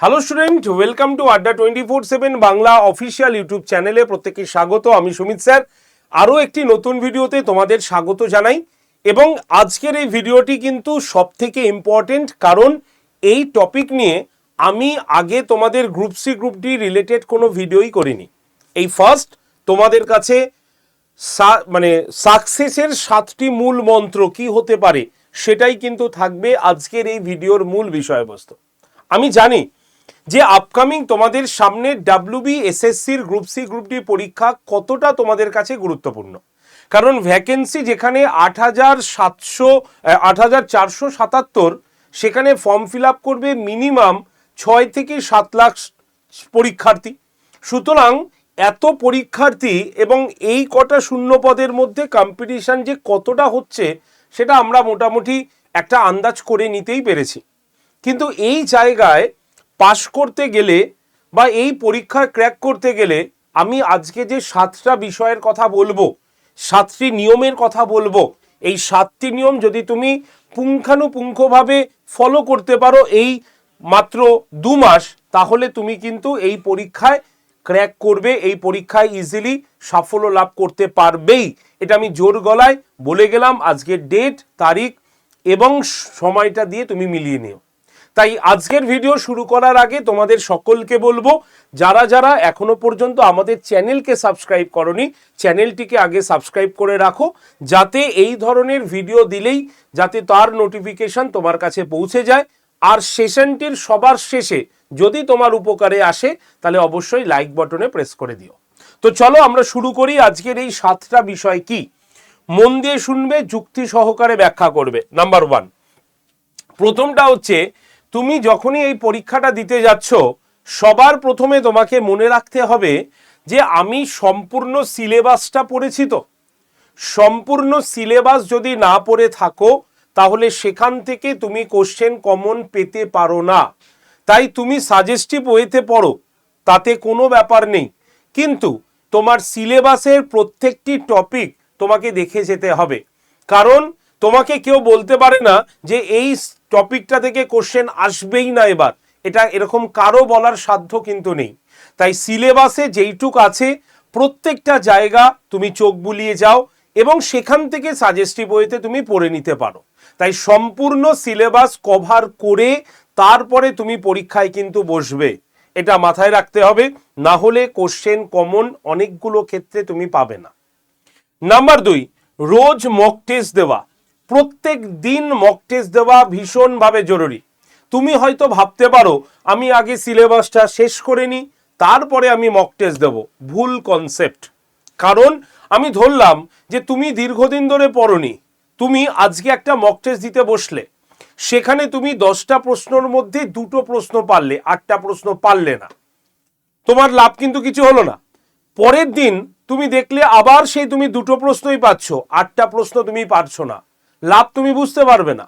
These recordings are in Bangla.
Hello student welcome to Adda twenty four seven Bangla official YouTube চ্যানেলে প্রত্যেককে স্বাগত। আমি সুমিত স্যার। আরও একটি নতুন ভিডিওতে তোমাদের স্বাগত জানাই। এবং আজকের এই ভিডিওটি কিন্তু সব থেকে ইম্পর্টেন্ট কারণ এই টপিক নিয়ে আমি আগে তোমাদের group C group D related কোনো ভিডিওই করিনি। এই ফার্স্ট তোমাদের কাছে মানে সাকসেসের সাতটি মূল মন্ত্র কি হতে পারে সেটাই কিন্তু থাকবে আজকের এই ভিডিওর মূল বিষয়বস্তু। আমি জানি যে আপকামিং তোমাদের সামনে ডাব্লিউবি এসএসসির গ্রুপ সি গ্রুপ ডি পরীক্ষা কতটা তোমাদের কাছে গুরুত্বপূর্ণ? কারণ ভ্যাকেন্সি যেখানে আট হাজার সাতশো আট হাজার চারশো সাতাত্তর, সেখানে ফর্ম ফিল আপ করবে মিনিমাম ছয় থেকে সাত লাখ পরীক্ষার্থী। সুতরাং এত পরীক্ষার্থী এবং এই কটা শূন্য পদের মধ্যে কম্পিটিশান যে কতটা হচ্ছে, সেটা আমরা মোটামুটি একটা আন্দাজ করে নিতেই পেরেছি। কিন্তু এই জায়গায় পাশ করতে গেলে বা এই পরীক্ষা ক্র্যাক করতে গেলে আমি আজকে যে সাতটা বিষয়ের কথা বলব, সাতটি নিয়মের কথা বলব, এই সাতটি নিয়ম যদি তুমি পুঙ্খানুপুঙ্খভাবে ফলো করতে পারো এই মাত্র দু মাস, তাহলে তুমি কিন্তু এই পরীক্ষায় ক্র্যাক করবে, এই পরীক্ষায় ইজিলি সাফল্য লাভ করতে পারবেই। এটা আমি জোর গলায় বলে গেলাম আজকের ডেট তারিখ এবং সময়টা দিয়ে তুমি মিলিয়ে নিও। তাই আজকের ভিডিও শুরু করার আগে তোমাদের সকলকে বলব, যারা যারা এখনও পর্যন্ত আমাদের চ্যানেলকে সাবস্ক্রাইব করনি, চ্যানেলটিকে আগে সাবস্ক্রাইব করে রাখো, যাতে এই ধরনের ভিডিও দিলেই যাতে তার নোটিফিকেশন তোমার কাছে পৌঁছে যায়। আর সেশনটির সবার শেষে যদি তোমার উপকারে আসে, তাহলে অবশ্যই লাইক বটনে প্রেস করে দিও। তো চলো আমরা শুরু করি আজকের এই সাতটা বিষয় কি? মন দিয়ে শুনবে, যুক্তি সহকারে ব্যাখ্যা করবে। নাম্বার ওয়ান প্রথমটা হচ্ছে তুমি যখনই এই পরীক্ষাটা দিতে যাচ্ছ, সবার প্রথমে তোমাকে মনে রাখতে হবে যে আমি সম্পূর্ণ সিলেবাসটা পড়েছি তো। সম্পূর্ণ সিলেবাস যদি না পড়ে থাকো, তাহলে সেখান থেকে তুমি কোশ্চেন কমন পেতে পারো না। তাই তুমি সাজেস্টিভ ওয়েতে পড়ো, তাতে কোনো ব্যাপার নেই। কিন্তু তোমার সিলেবাসের প্রত্যেকটি টপিক তোমাকে দেখে যেতে হবে। কারণ তোমাকে কেউ বলতে পারে না যে এই টপিকটা থেকে কোশ্চেন আসবেই না এবার। এটা এরকম কারও বলার সাধ্য কিন্তু নেই। তাই সিলেবাসে যেইটুক আছে, প্রত্যেকটা জায়গা তুমি চোখ বুলিয়ে যাও এবং সেখান থেকে সাজেস্টিভ ওয়েতে তুমি পড়ে নিতে পারো। তাই সম্পূর্ণ সিলেবাস কভার করে তারপরে তুমি পরীক্ষায় কিন্তু বসবে। এটা মাথায় রাখতে হবে, না হলে কোশ্চেন কমন অনেকগুলো ক্ষেত্রে তুমি পাবে না। নাম্বার দুই, রোজ মক টেস্ট দেওয়া। প্রত্যেক দিন মক টেস্ট দেওয়া ভীষণভাবে জরুরি। তুমি হয়তো ভাবতে পারো, আমি আগে সিলেবাসটা শেষ করে নিই, তারপরে আমি মক টেস্ট দেবো। ভুল কনসেপ্ট কারণ আমি ধরলাম যে তুমি দীর্ঘদিন ধরে পড়নি, তুমি আজকে একটা মক টেস্ট দিতে বসলে। সেখানে তুমি দশটা প্রশ্নর মধ্যে দুটো প্রশ্ন পারলে, আটটা প্রশ্ন পারলে না। তোমার লাভ কিন্তু কিছু হলো না। পরের দিন তুমি দেখলে আবার সেই তুমি দুটো প্রশ্নই পাচ্ছ, আটটা প্রশ্ন তুমি পারছ না। লাভ তুমি বুঝতে পারবে না।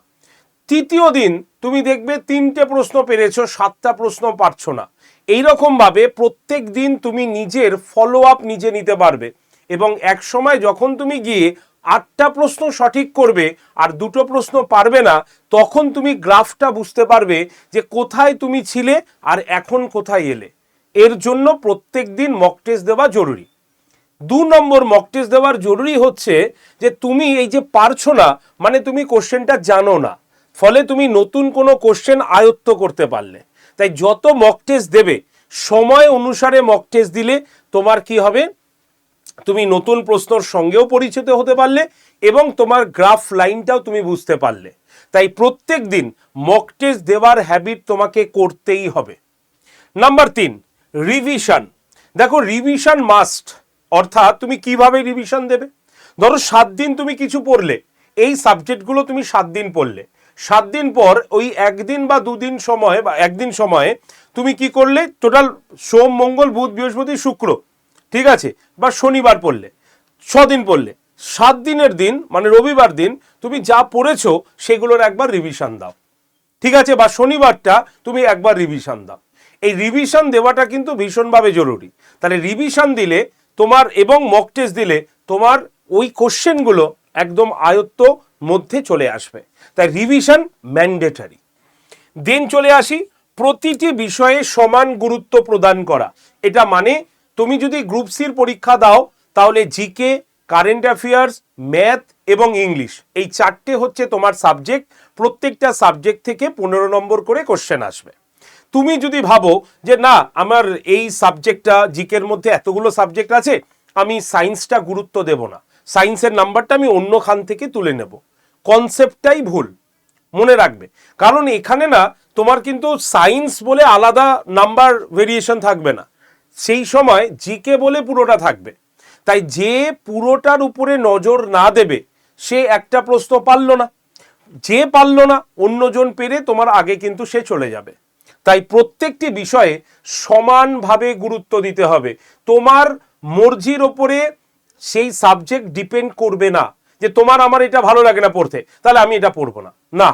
তৃতীয় দিন তুমি দেখবে তিনটে প্রশ্ন পেরেছ, সাতটা প্রশ্ন পারছ না। এইরকম ভাবে প্রত্যেক দিন তুমি নিজের ফলো আপ নিজে নিতে পারবে এবং এক সময় যখন তুমি গিয়ে আটটা প্রশ্ন সঠিক করবে আর দুটো প্রশ্ন পারবে না, তখন তুমি গ্রাফটা বুঝতে পারবে যে কোথায় তুমি ছিলে আর এখন কোথায় এলে। এর জন্য প্রত্যেক দিন মক টেস্ট দেওয়া জরুরি। দু নম্বর মক টেস্ট দেওয়ার জরুরি হচ্ছে যে তুমি এই যে পারছ না মানে তুমি কোশ্চেনটা জানো না। ফলে তুমি নতুন কোনো কোশ্চেন আয়ত্ত করতে পারলে। তাই যত মক টেস্ট দেবে, সময় অনুসারে মক টেস্ট দিলে তোমার কি হবে? তুমি নতুন প্রশ্নর সঙ্গেও পরিচিত হতে পারলে এবং তোমার গ্রাফ লাইনটাও তুমি বুঝতে পারলে। তাই প্রত্যেক দিন মক টেস্ট দেওয়ার হ্যাবিট তোমাকে করতেই হবে। নাম্বার তিন রিভিশন দেখো রিভিশন মাস্ট অর্থাৎ তুমি কীভাবে রিভিশন দেবে? ধরো সাত দিন তুমি কিছু পড়লে, এই সাবজেক্টগুলো তুমি সাত দিন পড়লে। সাত দিন পর ওই একদিন বা দুদিন সময়ে বা একদিন সময়ে তুমি কি করলে? টোটাল সোম, মঙ্গল, বুধ, বৃহস্পতি, শুক্র, ঠিক আছে? বা শনিবার পড়লে, ছদিন পড়লে। সাত দিনের দিন মানে রবিবার দিন, তুমি যা পড়েছো সেগুলোর একবার রিভিশন দাও। ঠিক আছে? বা শনিবারটা তুমি একবার রিভিশন দাও। এই রিভিশন দেওয়াটা কিন্তু ভীষণভাবে জরুরি। তাহলে রিভিশন দিলে তোমার এবং মক টেস্ট দিলে তোমার ওই কোশ্চেনগুলো একদম আয়ত্ত মধ্যে চলে আসবে। তাই রিভিশন ম্যান্ডেটারি দেন চলে আসি, প্রতিটি বিষয়ে সমান গুরুত্ব প্রদান করা। এটা মানে তুমি যদি গ্রুপ সির পরীক্ষা দাও, তাহলে জিকে কারেন্ট অ্যাফেয়ার্স ম্যাথ এবং ইংলিশ এই চারটে হচ্ছে তোমার সাবজেক্ট প্রত্যেকটা সাবজেক্ট থেকে পনেরো নম্বর করে কোশ্চেন আসবে। তুমি যদি ভাবো যে না, আমার এই সাবজেক্টটা জিকের মধ্যে এতগুলো সাবজেক্ট আছে, আমি সায়েন্সটা গুরুত্ব দেব না। সায়েন্সের নাম্বারটা আমি অন্য খান থেকে তুলে নেব। কনসেপ্টটাই ভুল, মনে রাখবে। কারণ এখানে না, তোমার কিন্তু সায়েন্স বলে আলাদা নাম্বার ভেরিয়েশন থাকবে না। সেই সময় জিকে বলে পুরোটা থাকবে। তাই যে পুরোটার উপরে নজর না দেবে, সে একটা প্রশ্ন পারল না। যে পারল না, অন্যজন পেরে তোমার আগে কিন্তু সে চলে যাবে। তাই প্রত্যেকটি বিষয়ে সমানভাবে গুরুত্ব দিতে হবে। তোমার মর্জির ওপরে সেই সাবজেক্ট ডিপেন্ড করবে না যে তোমার আমার এটা ভালো লাগে না পড়তে, তাহলে আমি এটা পড়ব না। না,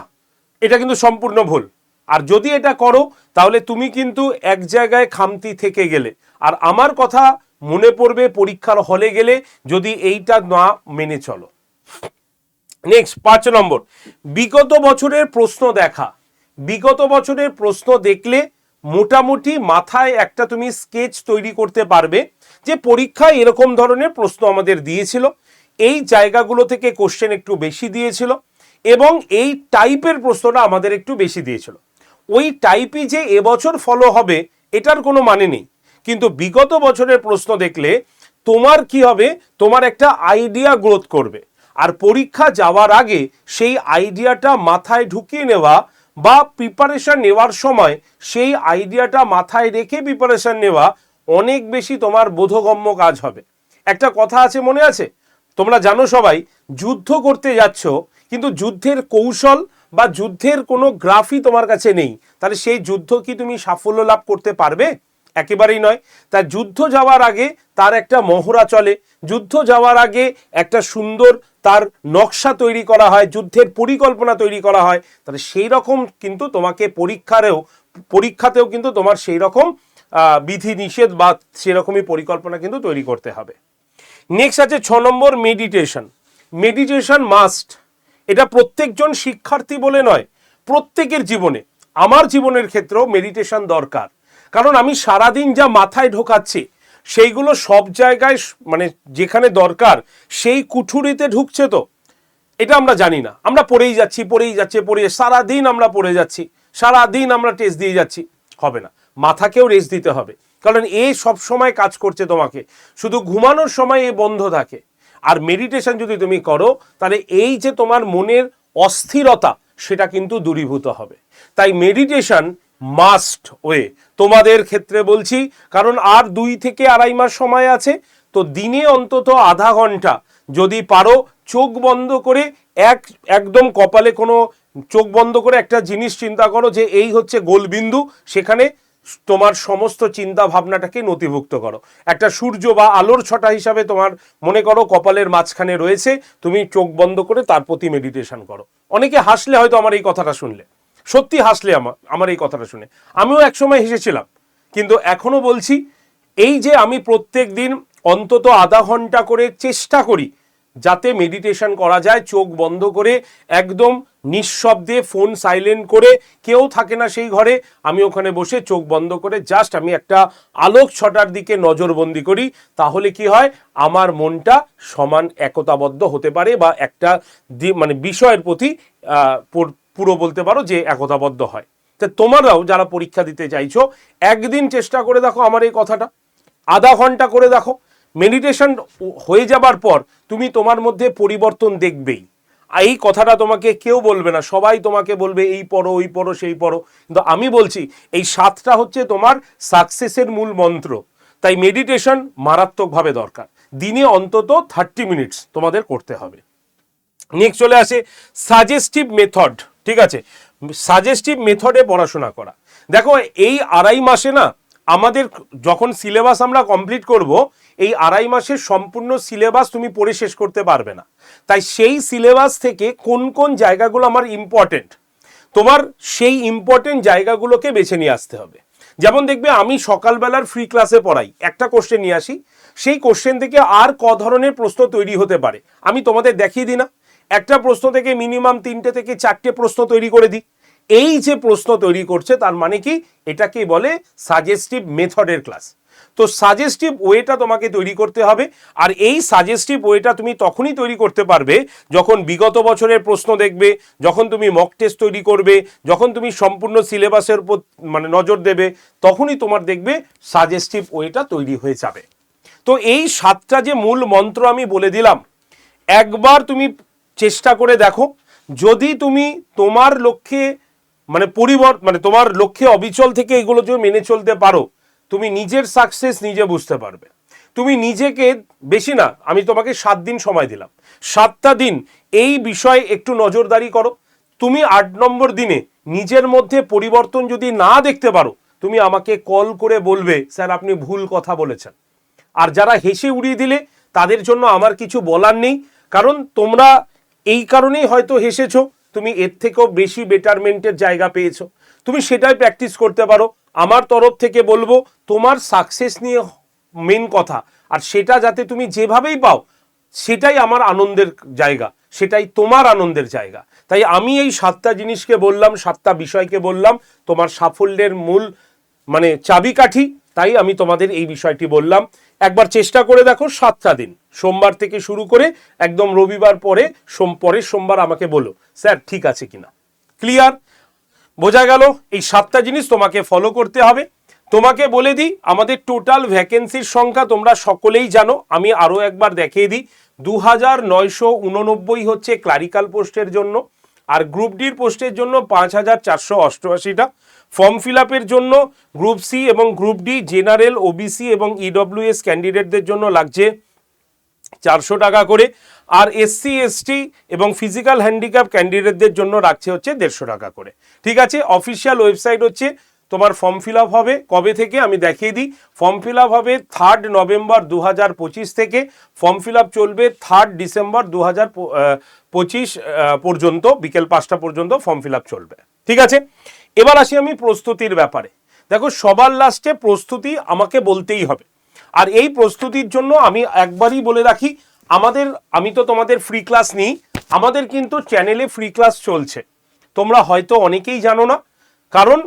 এটা কিন্তু সম্পূর্ণ ভুল। আর যদি এটা করো, তাহলে তুমি কিন্তু এক জায়গায় খামতি থেকে গেলে। আর আমার কথা মনে পড়বে পরীক্ষার হলে গেলে যদি এইটা না মেনে চলো। নেক্সট পাঁচ নম্বর। বিগত বছরের প্রশ্ন দেখা। বিগত বছরের প্রশ্ন দেখলে মোটামুটি মাথায় একটা তুমি স্কেচ তৈরি করতে পারবে যে পরীক্ষায় এরকম ধরনের প্রশ্ন আমাদের দিয়েছিল, এই জায়গাগুলো থেকে কোশ্চেন একটু বেশি দিয়েছিল এবং এই টাইপের প্রশ্নটা আমাদের একটু বেশি দিয়েছিল। ওই টাইপই যে এবছর ফলো হবে, এটার কোনো মানে নেই। কিন্তু বিগত বছরের প্রশ্ন দেখলে তোমার কি হবে? তোমার একটা আইডিয়া গ্রোথ করবে। আর পরীক্ষা যাওয়ার আগে সেই আইডিয়াটা মাথায় ঢুকিয়ে নেওয়া বা প্রিপারেশন নেওয়ার সময় সেই আইডিয়াটা মাথায় রেখে প্রিপারেশন নেওয়া অনেক বেশি তোমার বোধগম্য কাজ হবে। একটা কথা আছে মনে আছে? তোমরা জানো সবাই, যুদ্ধ করতে যাচ্ছ, কিন্তু যুদ্ধের কৌশল বা যুদ্ধের কোনো গ্রাফই তোমার কাছে নেই। তাহলে সেই যুদ্ধ কি তুমি সাফল্য লাভ করতে পারবে? একেবারেই নয়। তা যুদ্ধ যাওয়ার আগে তার একটা মহড়া চলে। যুদ্ধ যাওয়ার আগে একটা সুন্দর তার নকশা তৈরি করা হয়, যুদ্ধের পরিকল্পনা তৈরি করা হয়। তাহলে সেই রকম কিন্তু তোমাকে পরীক্ষারেও, পরীক্ষাতেও কিন্তু তোমার সেই রকম বিধি নিষেধ বা সেরকমই পরিকল্পনা কিন্তু তৈরি করতে হবে। নেক্সট আছে ছ নম্বর মেডিটেশন মেডিটেশন মাস্ট এটা প্রত্যেকজন শিক্ষার্থী বলে নয়, প্রত্যেকের জীবনে। আমার জীবনের ক্ষেত্রেও মেডিটেশন দরকার। কারণ আমি সারাদিন যা মাথায় ঢোকাচ্ছি, সেইগুলো সব জায়গায় মানে যেখানে দরকার, সেই কুঠুরিতে ঢুকছে তো। এটা আমরা জানি না। আমরা পড়েই যাচ্ছি, পড়েই যাচ্ছে পড়ে সারাদিন আমরা পড়ে যাচ্ছি, সারাদিন আমরা টেস্ট দিয়ে যাচ্ছি। হবে না। মাথাকেও রেস্ট দিতে হবে। কারণ এ সব সময় কাজ করছে তোমাকে। শুধু ঘুমানোর সময় এ বন্ধ থাকে। আর মেডিটেশন যদি তুমি করো, তাহলে এই যে তোমার মনের অস্থিরতা, সেটা কিন্তু দূরীভূত হবে। তাই মেডিটেশন মাস্ট ওয়ে। তোমাদের ক্ষেত্রে বলছি, কারণ আর দুই থেকে আড়াই মাস সময় আছে, তো দিনে অন্তত আধা ঘণ্টা যদি পারো চোখ বন্ধ করে এক, একদম কপালে কোনো চোখ বন্ধ করে একটা জিনিস চিন্তা করো যে এই হচ্ছে গোলবিন্দু, সেখানে তোমার সমস্ত চিন্তা ভাবনাটাকে নথিভুক্ত করো। একটা সূর্য বা আলোর ছটা হিসাবে তোমার মনে করো কপালের মাঝখানে রয়েছে, তুমি চোখ বন্ধ করে তার প্রতি মেডিটেশন করো। অনেকে হাসলে হয়তো আমার এই কথাটা শুনলে। সত্যি হাসলে আমার আমার এই কথাটা শুনে। আমিও একসময় হেসেছিলাম, কিন্তু এখনও বলছি, এই যে আমি প্রত্যেক দিন অন্তত আধা ঘণ্টা করে চেষ্টা করি, যাতে মেডিটেশন করা যায়, চোখ বন্ধ করে, একদম নিঃশব্দে ফোন সাইলেন্ট করে, কেউ থাকে না সেই ঘরে, আমি ওখানে বসে চোখ বন্ধ করে জাস্ট আমি একটা আলোক ছটার দিকে নজরবন্দি করি, তাহলে কি হয়, আমার মনটা সমান একতাবদ্ধ হতে পারে বা একটা মানে বিষয়ের প্রতি পুর- বলতে পারো যে একতাবদ্ধ হয়। তা তোমরাও যারা পরীক্ষা দিতে চাইছো, একদিন চেষ্টা করে দেখো আমার এই কথাটা। আধা ঘণ্টা করে দেখো। মেডিটেশন হয়ে যাবার পর তুমি তোমার মধ্যে পরিবর্তন দেখবেই। এই কথাটা তোমাকে কেউ বলবে না। সবাই তোমাকে বলবে, এই পড়ো, ওই পড়ো, সেই পড়ো। কিন্তু আমি বলছি, এই সাতটা হচ্ছে তোমার সাকসেসের মূল মন্ত্র। তাই মেডিটেশন মারাত্মকভাবে দরকার। দিনে অন্তত থার্টি মিনিটস তোমাদের করতে হবে। নেক্সট চলে আসে সাজেস্টিভ মেথড ঠিক আছে? সাজেস্টিভ মেথডে পড়াশোনা করা। দেখো, এই আড়াই মাসে না, আমাদের যখন সিলেবাস আমরা কমপ্লিট করব, এই আড়াই মাসের সম্পূর্ণ সিলেবাস তুমি পড়ে শেষ করতে পারবে না। তাই সেই সিলেবাস থেকে কোন কোন জায়গাগুলো আমার ইম্পর্টেন্ট তোমার সেই ইম্পর্টেন্ট জায়গাগুলোকে বেছে নিয়ে আসতে হবে। যেমন দেখবে, আমি সকালবেলার ফ্রি ক্লাসে পড়াই। একটা কোশ্চেন নিয়ে আসি। সেই কোশ্চেন থেকে আর ক ধরনের প্রশ্ন তৈরি হতে পারে। আমি তোমাদের দেখিয়ে দিই না। একটা প্রশ্ন থেকে মিনিমাম তিনটে থেকে চারটে প্রশ্ন তৈরি করে দিই। এই যে প্রশ্ন তৈরি করছে, তার মানে কি? এটাকে বলে সাজেস্টিভ মেথডের ক্লাস তো সাজেস্টিভ ওয়েটা তোমাকে তৈরি করতে হবে, আর এই সাজেস্টিভ ওয়েটা তুমি তখনই তৈরি করতে পারবে যখন বিগত বছরের প্রশ্ন দেখবে, যখন তুমি মক টেস্ট তৈরি করবে, যখন তুমি সম্পূর্ণ সিলেবাসের উপর মানে নজর দেবে, তখনই তোমার দেখবে সাজেস্টিভ ওয়েটা তৈরি হয়ে যাবে। তো এই সাতটা যে মূল মন্ত্র আমি বলে দিলাম, একবার তুমি চেষ্টা করে দেখো। যদি তুমি তোমার লক্ষ্যে মানে পরিবর মানে তোমার লক্ষ্যে অবিচল থেকে এগুলো যদি মেনে চলতে পারো, তুমি নিজের সাকসেস নিজে বুঝতে পারবে। তুমি নিজেকে বেশি না, আমি তোমাকে সাত দিন সময় দিলাম। সাতটা দিন এই বিষয়ে একটু নজরদারি করো। তুমি আট নম্বর দিনে নিজের মধ্যে পরিবর্তন যদি না দেখতে পারো, তুমি আমাকে কল করে বলবে, স্যার, আপনি ভুল কথা বলেছেন। আর যারা হেসে উড়িয়ে দিলে, তাদের জন্য আমার কিছু বলার নেই। কারণ তোমরা এই কারণেই হয়তো হেসেছো। তুমি এর থেকেও বেশি বেটারমেন্টের জায়গা পেয়েছ। তুমি সেটাই প্র্যাকটিস করতে পারো। আমার তরফ থেকে বলব, তোমার সাকসেস নিয়ে মেন কথা। আর সেটা যাতে তুমি যেভাবেই পাও, সেটাই আমার আনন্দের জায়গা। সেটাই তোমার আনন্দের জায়গা। তাই আমি এই সাতটা জিনিসকে বললাম, সাতটা বিষয়কে বললাম। তোমার সাফল্যের মূল মানে চাবিকাঠি। তাই আমি তোমাদের এই বিষয়টি বললাম। একবার চেষ্টা করে দেখো, সাতটা দিন। সোমবার থেকে শুরু করে একদম রবিবার পরে, সোম, পরের সোমবার আমাকে বলো, স্যার, ঠিক আছে কিনা? ক্লিয়ার বোঝা গেল, এই সাতটা জিনিস তোমাকে ফলো করতে হবে। তোমাকে বলে দিই, আমাদের টোটাল ভ্যাকেন্সির সংখ্যা তোমরা সকলেই জানো। আমি আরও একবার দেখিয়ে দিই দু হাজার নয়শো উননব্বই হচ্ছে ক্লারিক্যাল পোস্টের জন্য। আর গ্রুপ ডির পোস্টের জন্য পাঁচ হাজার চারশো অষ্টআশিটা। ফর্ম ফিল আপের জন্য গ্রুপ সি এবং গ্রুপ ডি, জেনারেল, ওবিসি এবং ইডব্লিউএস ক্যান্ডিডেটদের জন্য লাগছে চারশো টাকা করে। আর এসসি এসটি এবং ফিজিক্যাল হ্যান্ডিক্যাপ ক্যান্ডিডেটদের জন্য রাখছে হচ্ছে দেড়শো টাকা করে। ঠিক আছে? অফিসিয়াল ওয়েবসাইট হচ্ছে তোমার ফর্ম ফিল আপ হবে। কবে থেকে? আমি দেখিয়ে দিই। ফর্ম ফিল আপ হবে থার্ড নভেম্বর দু হাজার পঁচিশ থেকে। ফর্ম ফিল আপ চলবে থার্ড ডিসেম্বর দু হাজার পঁচিশ পর্যন্ত, বিকেল পাঁচটা পর্যন্ত ফর্ম ফিল চলবে। ঠিক আছে? এবার আসি আমি প্রস্তুতির ব্যাপারে। দেখো, সবার লাস্টে প্রস্তুতি আমাকে বলতেই হবে। আর এই প্রস্তুতির জন্য আমি একবারই বলে রাখি, আমাদের, আমি তো তোমাদের ফ্রি ক্লাস নিই, আমাদের কিন্তু চ্যানেলে ফ্রি ক্লাস চলছে। তোমরা হয়তো অনেকেই জানো না, কারণ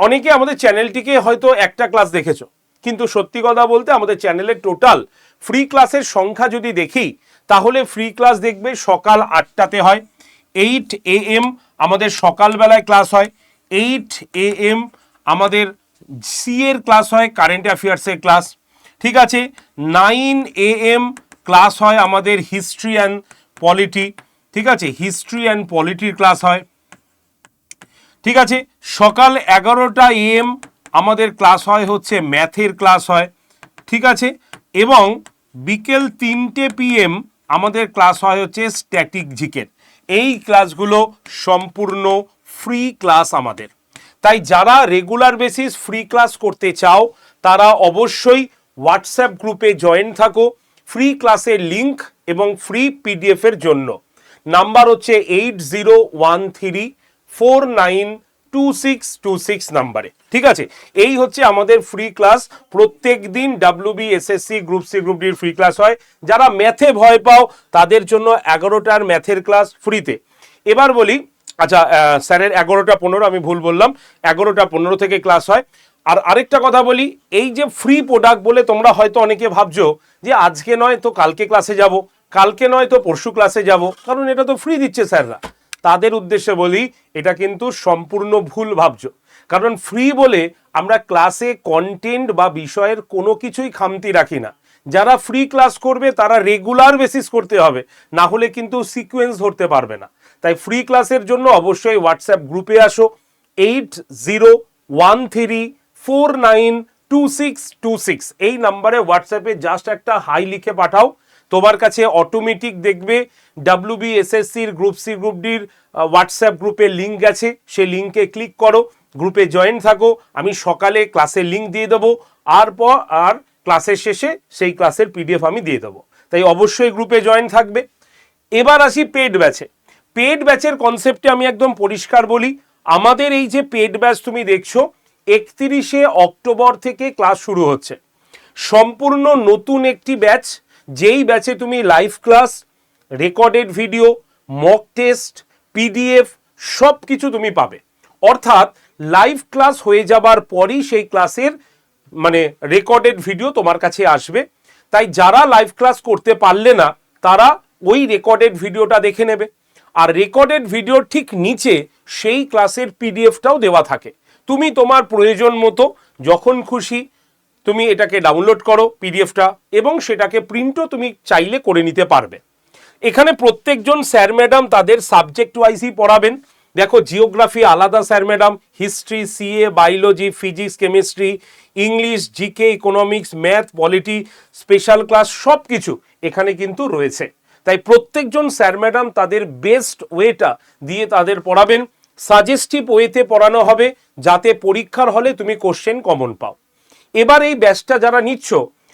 অনেকে আমাদের চ্যানেলটিকে হয়তো একটা ক্লাস দেখেছ। কিন্তু সত্যি কথা বলতে আমাদের চ্যানেলের টোটাল ফ্রি ক্লাসের সংখ্যা যদি দেখি তাহলে ফ্রি ক্লাস দেখবে সকাল আটটাতে হয়। এইট এ এম আমাদের সকালবেলায় ক্লাস হয়। এইট এ এম আমাদের সি এর ক্লাস হয় কারেন্ট অ্যাফেয়ার্সের ক্লাস ঠিক আছে? নাইন এ এম ক্লাস হয় আমাদের হিস্ট্রি অ্যান্ড পলিটি ঠিক আছে? হিস্ট্রি অ্যান্ড পলিটির ক্লাস হয়। ঠিক আছে? সকাল এগারোটা এম আমাদের ক্লাস হয় হচ্ছে ম্যাথের ক্লাস হয়। ঠিক আছে? এবং বিকেল তিনটে পিএম আমাদের ক্লাস হয় হচ্ছে স্ট্যাটিক জিকের। এই ক্লাসগুলো সম্পূর্ণ ফ্রি ক্লাস আমাদের। তাই যারা রেগুলার বেসিস ফ্রি ক্লাস করতে চাও, তারা অবশ্যই হোয়াটসঅ্যাপ গ্রুপে জয়েন থাকো। ফ্রি ক্লাসের লিংক এবং ফ্রি পিডিএফের জন্য। নাম্বার হচ্ছে eight zero one three four nine two six two six নাম্বারে ঠিক আছে? এই হচ্ছে আমাদের ফ্রি ক্লাস প্রত্যেক দিন WB SSC group C group ডির ফ্রি ক্লাস হয়। যারা ম্যাথে ভয় পাও, তাদের জন্য এগারোটার ম্যাথের ক্লাস ফ্রিতে এবার বলি আচ্ছা স্যারের এগারোটা পনেরো, আমি ভুল বললাম। এগারোটা পনেরো থেকে ক্লাস হয়। আর আরেকটা কথা বলি, এই যে ফ্রি প্রোডাক্ট বলে তোমরা হয়তো অনেকে ভাবছ যে আজকে নয় তো কালকে ক্লাসে যাব, কালকে নয় তো পরশু ক্লাসে যাব। কারণ এটা তো ফ্রি দিচ্ছে স্যাররা। তাদের উদ্দেশ্যে বলি, এটা কিন্তু সম্পূর্ণ ভুল ভাবছ। কারণ ফ্রি বলে আমরা ক্লাসে কন্টেন্ট বা বিষয়ের কোনো কিছুই খামতি রাখি না। যারা ফ্রি ক্লাস করবে, তারা রেগুলার বেসিস করতে হবে। না হলে কিন্তু সিকোয়েন্স ধরতে পারবে না। তাই ফ্রি ক্লাসের জন্য অবশ্যই হোয়াটসঅ্যাপ গ্রুপে আসো। Eight zero one three four nine two six two six এই নাম্বারে হোয়াটসঅ্যাপে জাস্ট একটা হাই লিখে পাঠাও। তোমার কাছে অটোমেটিক দেখবে ডাব্লিউবি এসএসসির গ্রুপ সি গ্রুপ ডির হোয়াটসঅ্যাপ গ্রুপে লিঙ্ক গেছে। সেই লিঙ্কে ক্লিক করো গ্রুপে জয়েন থাকো। আমি সকালে ক্লাসের লিঙ্ক দিয়ে দেবো। আর পর আর ক্লাসের শেষে সেই ক্লাসের পিডিএফ আমি দিয়ে দেবো। তাই অবশ্যই গ্রুপে জয়েন থাকবে। এবার আসি পেড ব্যাচে পেড ব্যাচের কনসেপ্টে আমি একদম পরিষ্কার বলি, আমাদের এই যে পেড ব্যাচ তুমি দেখছ, একত্রিশে অক্টোবর থেকে ক্লাস শুরু হচ্ছে। সম্পূর্ণ নতুন একটি ব্যাচ যেই ব্যাচে তুমি live class recorded video mock test PDF সব কিছু তুমি পাবে। অর্থাৎ লাইভ ক্লাস হয়ে যাবার পরই সেই ক্লাসের মানে রেকর্ডেড ভিডিও তোমার কাছে আসবে। তাই যারা লাইভ ক্লাস করতে পারলে না, তারা ওই রেকর্ডেড ভিডিওটা দেখে নেবে। আর রেকর্ডেড ভিডিওর ঠিক নিচে সেই ক্লাসের পিডিএফটাও দেওয়া থাকে। তুমি তোমার প্রয়োজন মতো যখন খুশি তুমি এটাকে ডাউনলোড করো পিডিএফটা এবং সেটাকে প্রিন্টও তুমি চাইলে করে নিতে পারবে। এখানে প্রত্যেকজন স্যার ম্যাডাম তাদের সাবজেক্ট ওয়াইজই পড়াবেন। দেখো জিওগ্রাফি আলাদা sir madam history CA biology physics chemistry English GK economics math polity special class সব কিছু এখানে কিন্তু রয়েছে। তাই প্রত্যেকজন স্যার ম্যাডাম তাদের বেস্ট ওয়েটা দিয়ে তাদের পড়াবেন। সাজেস্টিভ ওয়েতে পড়ানো হবে যাতে পরীক্ষার হলে তুমি কোশ্চেন কমন পাও। এবার এই ব্যাচটা যারা নিচ্ছ,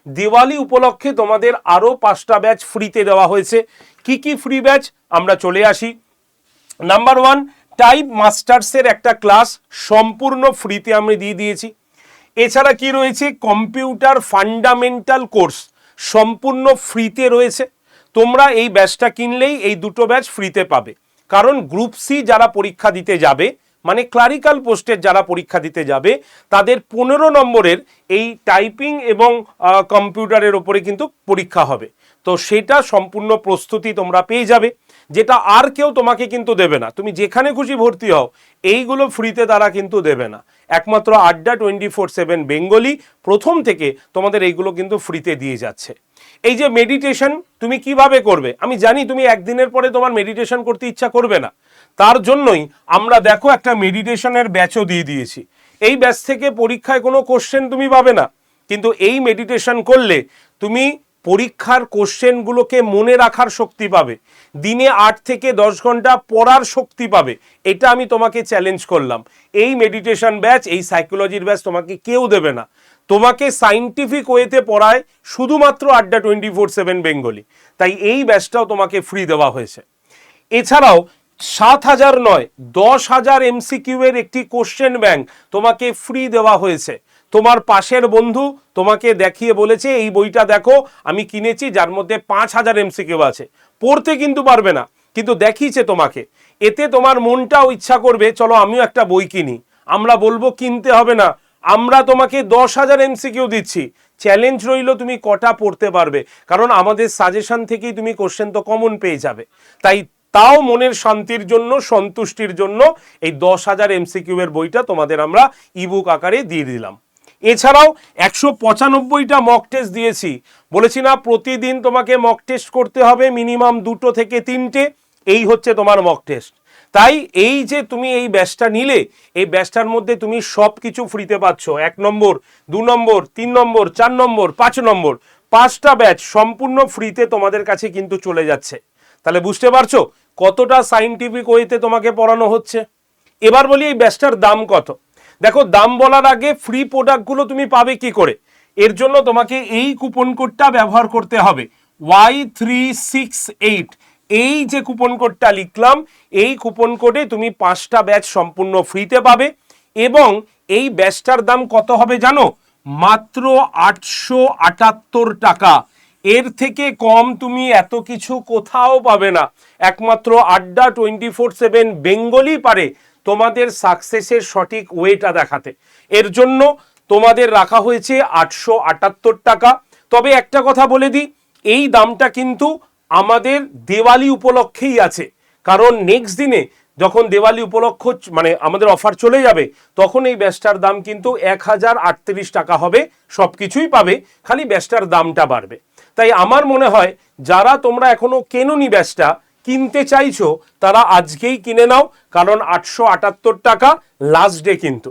দিওয়ালি উপলক্ষে তোমাদের আরও পাঁচটা ব্যাচ ফ্রিতে দেওয়া হয়েছে। কি কি ফ্রি ব্যাচ আমরা চলে আসি। নাম্বার ওয়ান টাইপ মাস্টার্সের একটা ক্লাস সম্পূর্ণ ফ্রিতে আমি দিয়ে দিয়েছি। এছাড়া কি রয়েছে? কম্পিউটার ফান্ডামেন্টাল কোর্স সম্পূর্ণ ফ্রিতে রয়েছে। তোমরা এই ব্যাচটা কিনলেই এই দুটো ব্যাচ ফ্রিতে পাবে। কারণ গ্রুপ সি যারা পরীক্ষা দিতে যাবে মানে ক্লারিক্যাল পোস্টের যারা পরীক্ষা দিতে যাবে, তাদের পনেরো নম্বরের এই টাইপিং এবং কম্পিউটারের ওপরে কিন্তু পরীক্ষা হবে। তো সেটা সম্পূর্ণ প্রস্তুতি তোমরা পেয়ে যাবে, যেটা আর কেউ তোমাকে কিন্তু দেবে না। তুমি যেখানে খুশি ভর্তি হও, এইগুলো ফ্রিতে তারা কিন্তু দেবে না। একমাত্র আড্ডা টোয়েন্টি ফোর সেভেন বেঙ্গলি প্রথম থেকে তোমাদের এইগুলো কিন্তু ফ্রিতে দিয়ে যাচ্ছে। এই যে মেডিটেশন তুমি কীভাবে করবে? আমি জানি তুমি একদিনের পরে তোমার মেডিটেশন করতে ইচ্ছা করবে না। তার জন্যই আমরা দেখো একটা মেডিটেশনের ব্যাচও দিয়ে দিয়েছি। এই ব্যাচ থেকে পরীক্ষায় কোনো কোশ্চেন তুমি পাবে না। কিন্তু এই মেডিটেশন করলে তুমি পরীক্ষার কোশ্চেনগুলোকে মনে রাখার শক্তি পাবে। দিনে আট থেকে দশ ঘণ্টা পড়ার শক্তি পাবে। এটা আমি তোমাকে চ্যালেঞ্জ করলাম। এই মেডিটেশন ব্যাচ এই সাইকোলজির ব্যাচ তোমাকে কেউ দেবে না। তোমাকে সাইন্টিফিক ওয়েতে পড়ায় শুধুমাত্র আড্ডা টোয়েন্টি ফোর সেভেন বেঙ্গলি। তাই এই ব্যাচটাও তোমাকে ফ্রি দেওয়া হয়েছে। এছাড়াও সাত হাজার নয়, দশ হাজার এমসিকিউ এর একটি কোশ্চেন ব্যাংক তোমাকে ফ্রি দেওয়া হয়েছে। তোমার পাশের বন্ধু তোমাকে দেখিয়ে বলেছে, এই বইটা দেখো, আমি কিনেছি, যার মধ্যে পাঁচ হাজার এমসিকিউ আছে। পড়তে কিন্তু পারবে না, কিন্তু দেখিয়েছে তোমাকে। এতে তোমার মনটাও ইচ্ছা করবে, চলো আমিও একটা বই কিনি। আমরা বলব কিনতে হবে না আমরা তোমাকে দশ হাজার এমসিকিউ দিচ্ছি। চ্যালেঞ্জ রইল তুমি কটা পড়তে পারবে। কারণ আমাদের সাজেশন থেকেই তুমি কোশ্চেন তো কমন পেয়ে যাবে। তাই তাও মনের শান্তির জন্য, সন্তুষ্টির জন্য এই দশ হাজার এমসিকিউ এর বইটা তোমাদের আমরা ইবুক আকারে দিয়ে দিলাম। এছাড়াও একশো পঁচানব্বইটা মক টেস্ট দিয়েছি। বলেছি না, প্রতিদিন তোমাকে মক টেস্ট করতে হবে মিনিমাম দুটো থেকে তিনটে। এই হচ্ছে তোমার মক টেস্ট তাই এই যে তুমি এই ব্যাচটা নিলে, এই ব্যাচটার মধ্যে তুমি সব কিছু ফ্রিতে পাচ্ছ। এক নম্বর, দু নম্বর, তিন নম্বর, চার নম্বর, পাঁচ নম্বর। পাঁচটা ব্যাচ সম্পূর্ণ ফ্রিতে তোমাদের কাছে কিন্তু চলে যাচ্ছে। তাহলে বুঝতে পারছ কতটা সাইন্টিফিক ওয়েতে তোমাকে পড়ানো হচ্ছে? এবার বলি এই ব্যাচটার দাম কত? দেখো, দাম বলার আগে ফ্রি প্রোডাক্টগুলো তুমি পাবে কি করে? এর জন্য তোমাকে এই কুপন কোডটা ব্যবহার করতে হবে। ওয়াই থ্রি সিক্স এইট এই যে কুপন কোডটা লিখলাম, এই কুপন কোডে তুমি পাঁচটা ব্যাচ সম্পূর্ণ ফ্রিতে পাবে এবং এই ব্যাচটার দাম কত হবে জানো? মাত্র আটশো আটাত্তর টাকা। এর থেকে কম তুমি এত কিছু কোথাও পাবে না। একমাত্র আড্ডা টোয়েন্টি ফোর সেভেন বেঙ্গলি পারে তোমাদের সাকসেসের সঠিক ওয়েটা দেখাতে। এর জন্য তোমাদের রাখা হয়েছে আটশো আটাত্তর টাকা। তবে একটা কথা বলে দিই, এই দামটা কিন্তু আমাদের দেওয়ালি উপলক্ষেই আছে। কারণ নেক্সট দিনে যখন দেওয়ালি উপলক্ষ মানে আমাদের অফার চলে যাবে, তখন এই ব্যাসটার দাম কিন্তু এক হাজার আটত্রিশ টাকা হবে সব কিছুই পাবে, খালি ব্যাসটার দামটা বাড়বে। তাই আমার মনে হয়, যারা তোমরা এখনও কেননি ব্যাসটা, কিনতে চাইছো, তারা আজকেই কিনে নাও, কারণ আটশো আটাত্তর টাকা লাস্ট ডে কিন্তু।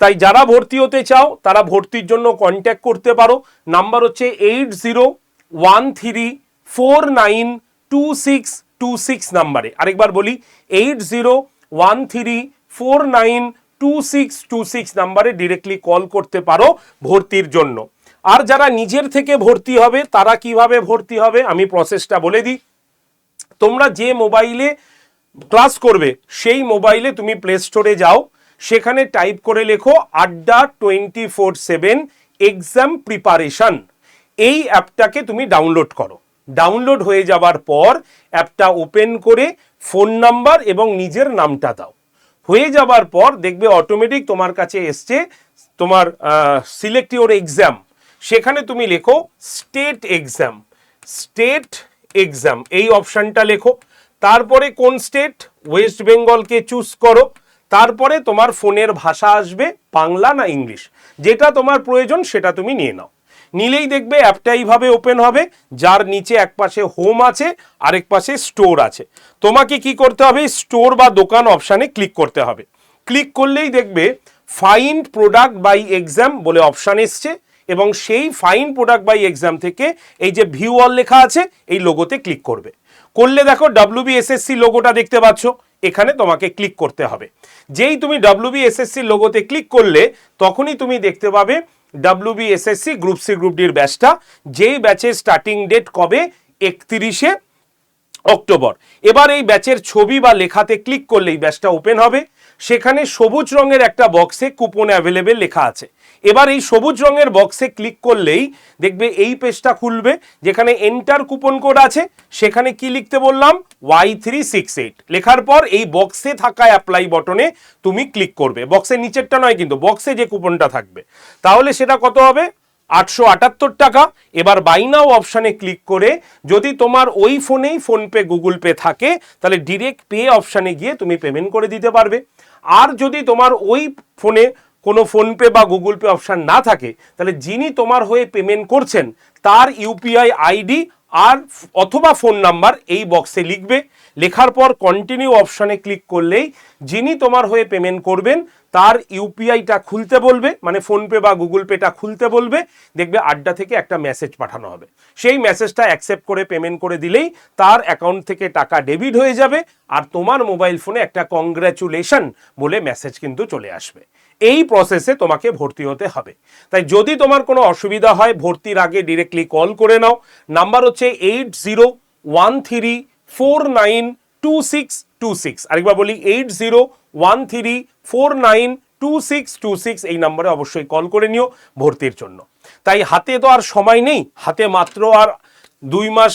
তাই যারা ভর্তি হতে চাও, তারা ভর্তির জন্য কন্ট্যাক্ট করতে পারো। নাম্বার হচ্ছে eight zero one three four nine two six two six নাম্বারে। আরেকবার বলি, eight zero one three four nine two six two six নাম্বারে ডিরেক্টলি কল করতে পারো ভর্তির জন্য। আর যারা নিজের থেকে ভর্তি হবে, তারা কীভাবে ভর্তি হবে, আমি প্রসেসটা বলে দিই। তোমরা যে মোবাইলে ক্লাস করবে, সেই মোবাইলে তুমি প্লে স্টোরে যাও, সেখানে টাইপ করে লেখো, আড্ডা twenty four seven exam preparation এই অ্যাপটাকে তুমি ডাউনলোড করো। ডাউনলোড হয়ে যাবার পর অ্যাপটা ওপেন করে ফোন নাম্বার এবং নিজের নামটা দাও। হয়ে যাবার পর দেখবে অটোমেটিক তোমার কাছে এসছে তোমার সিলেক্ট ইউর এক্সাম সেখানে তুমি লেখো স্টেট এক্সাম স্টেট এক্সাম এই অপশানটা লেখো। তারপরে কোন স্টেট ওয়েস্ট বেঙ্গলকে চুজ করো। তারপরে তোমার ফোনের ভাষা আসবে বাংলা না ইংলিশ যেটা তোমার প্রয়োজন সেটা তুমি নিয়ে নাও। নিলেই দেখবে অ্যাপটা এইভাবে ওপেন হবে, যার নিচে এক পাশে হোম আছে, আরেক পাশে স্টোর আছে। তোমাকে কি করতে হবে? স্টোর বা দোকান অপশানে ক্লিক করতে হবে। ক্লিক করলেই দেখবে ফাইন্ড প্রোডাক্ট বাই এক্সাম বলে অপশান এসছে এবং সেই ফাইন প্রোডাক্ট বাই এক্সাম থেকে এই যে ভিউ অল লেখা আছে, এই লোগোতে ক্লিক করবে। করলে দেখো ডাব্লু ডাব্লিউবিএসএসসি লোগোটা দেখতে পাচ্ছ, এখানে তোমাকে ক্লিক করতে হবে। যেই তুমি ডাব্লু ডাব্লিউবিএসএসসি লোগোতে ক্লিক করলে, তখনই তুমি দেখতে পাবে ডাব্লিউবিএসএসসি গ্রুপ সি গ্রুপ ডির ব্যাচটা যেই ব্যাচের স্টার্টিং ডেট কবে? একত্রিশে অক্টোবর। এবার এই ব্যাচের ছবি বা লেখাতে ক্লিক করলেই ব্যাচটা ওপেন হবে। সেখানে সবুজ রঙের একটা বক্সে কুপন অ্যাভেলেবেল লেখা আছে। এবার এই সবুজ রঙের বক্সে ক্লিক করলেই দেখবে এই পেজটা খুলবে, যেখানে এন্টার কুপন কোড আছে, সেখানে কি লিখতে বললাম? ওয়াই থ্রি সিক্স এইট লেখার পর এই বক্সে থাকা অ্যাপ্লাই বটনে তুমি ক্লিক করবে। বক্সের নিচেরটা নয় কিন্তু বক্সে যে কুপনটা থাকবে। তাহলে সেটা কত হবে? আটশো আটাত্তর টাকা। এবার বাইনাও অপশানে ক্লিক করে যদি তোমার ওই ফোনেই ফোনপে গুগল পে থাকে, তাহলে ডিরেক্ট পে অপশানে গিয়ে তুমি পেমেন্ট করে দিতে পারবে। আর যদি তোমার ওই ফোনে কোনো ফোনপে বা গুগল পে অপশান না থাকে, তাহলে যিনি তোমার হয়ে পেমেন্ট করছেন, তার ইউপিআই আইডি আর অথবা ফোন নাম্বার এই বক্সে লিখবে। লেখার পর কন্টিনিউ অপশানে ক্লিক করলেই যিনি তোমার হয়ে পেমেন্ট করবেন, তার ইউপিআইটা খুলতে বলবে মানে ফোনপে বা গুগল পেটা খুলতে বলবে, দেখবে আড্ডা থেকে একটা মেসেজ পাঠানো হবে। সেই মেসেজটা অ্যাকসেপ্ট করে পেমেন্ট করে দিলেই তার অ্যাকাউন্ট থেকে টাকা ডেবিট হয়ে যাবে, আর তোমার মোবাইল ফোনে একটা কংগ্রাচুলেশন বলে মেসেজ কিন্তু চলে আসবে। এই প্রসেসে তোমাকে ভর্তি হতে হবে। তাই যদি তোমার কোনো অসুবিধা হয়, ভর্তির আগে ডিরেক্টলি কল করে নাও। নাম্বার হচ্ছে eight zero one three four nine two six two six আরেকবার বলি eight zero one three four nine two six two six এই নম্বরে অবশ্যই কল করে নিও ভর্তির জন্য। তাই হাতে তো আর সময় নেই, হাতে মাত্র আর দুই মাস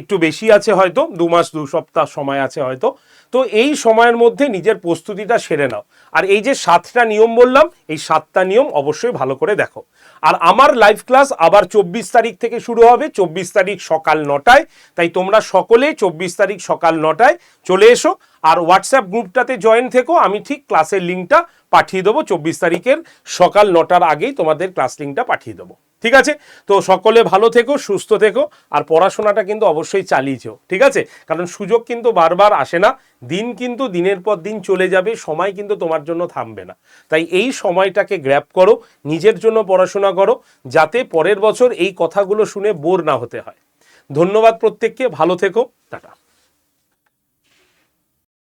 একটু বেশি আছে হয়তো, দু মাস, দু সপ্তাহ সময় আছে হয়তো। তো এই সময়ের মধ্যে নিজের প্রস্তুতিটা সেরে নাও। আর এই যে সাতটা নিয়ম বললাম, এই সাতটা নিয়ম অবশ্যই ভালো করে দেখো। আর আমার লাইভ ক্লাস আবার চব্বিশ তারিখ থেকে শুরু হবে, চব্বিশ তারিখ সকাল নটায়। তাই তোমরা সকলে চব্বিশ তারিখ সকাল নটায় চলে এসো। আর হোয়াটসঅ্যাপ গ্রুপটাতে জয়েন থেকো, আমি ঠিক ক্লাসের লিঙ্কটা পাঠিয়ে দেবো। চব্বিশ তারিখের সকাল নটার আগেই তোমাদের ক্লাস লিঙ্কটা পাঠিয়ে দেবো। ঠিক আছে? তো সকলে ভালো থেকো, সুস্থ থেকো, আর পড়াশোনাটা কিন্তু অবশ্যই চালিয়ে যেও, ঠিক আছে? কারণ সুযোগ কিন্তু বারবার আসে না, দিন কিন্তু দিনের পর দিন চলে যাবে, সময় কিন্তু তোমার জন্য থামবে না। তাই এই সময়টাকে গ্র্যাপ করো, নিজের জন্য পড়াশোনা করো, যাতে পরের বছর এই কথাগুলো শুনে বোর না হতে হয়। ধন্যবাদ প্রত্যেককে, ভালো থেকো, টাটা।